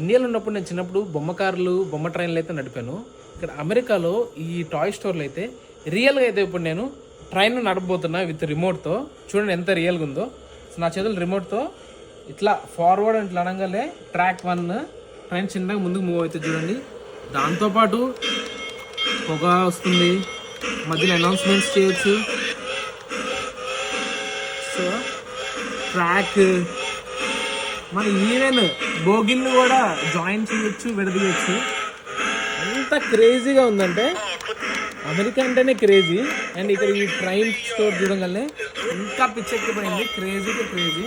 ఇండియాలో ఉన్నప్పుడు నేను చిన్నప్పుడు బొమ్మ కార్లు బొమ్మ ట్రైన్లు అయితే నడిపాను. ఇక్కడ అమెరికాలో ఈ టాయ్ స్టోర్లు అయితే రియల్గా అయితే ఇప్పుడు నేను ట్రైన్ నడపబోతున్నా విత్ రిమోట్తో. చూడండి ఎంత రియల్గా ఉందో. సో నా చేతులు రిమోట్తో. ఇట్లా ఫార్వర్డ్ అంటే అనగానే ట్రాక్ వన్ ట్రైన్ చిన్నగా ముందుకు మూవ్ అవుతుంది చూడండి. దాంతోపాటు పొగ వస్తుంది. మధ్యలో అనౌన్స్మెంట్స్ చేయొచ్చు. సో ట్రాక్ మన ఈవెన్ బోగిల్ని కూడా జాయిన్ చేయొచ్చు విడదీయచ్చు. ఎంత క్రేజీగా ఉందంటే అమెరికా అంటేనే క్రేజీ. అండ్ ఇక్కడ ఈ ట్రైన్ స్టోర్ చూడగానే ఇంకా పిచ్చెక్కిపోయింది. క్రేజీకి క్రేజీ.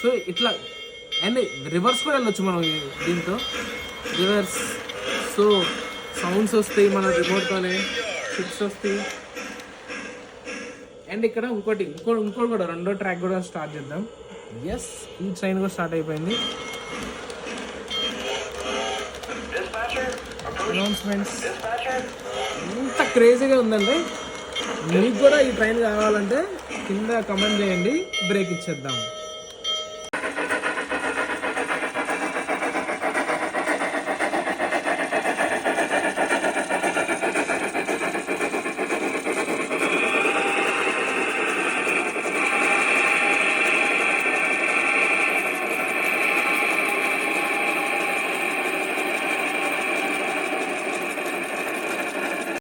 సో ఇట్లా అండ్ రివర్స్ కూడా వెళ్ళొచ్చు మనం దీంతో. రివర్స్ సో సౌండ్స్ వస్తాయి మన రిమోట్తోనే చిప్స్ వస్తాయి. అండ్ ఇక్కడ ఇంకోటి ఇంకో ఇంకోటి కూడా రెండో ట్రాక్ కూడా స్టార్ట్ చేద్దాం. ఎస్ ఈ ట్రైన్ కూడా స్టార్ట్ అయిపోయింది. అనౌన్స్మెంట్స్ ఎంత క్రేజీగా ఉందండి మీకు కూడా ఈ ట్రైన్ కావాలంటే కింద కమెంట్ చేయండి బ్రేక్ ఇచ్చేద్దాం.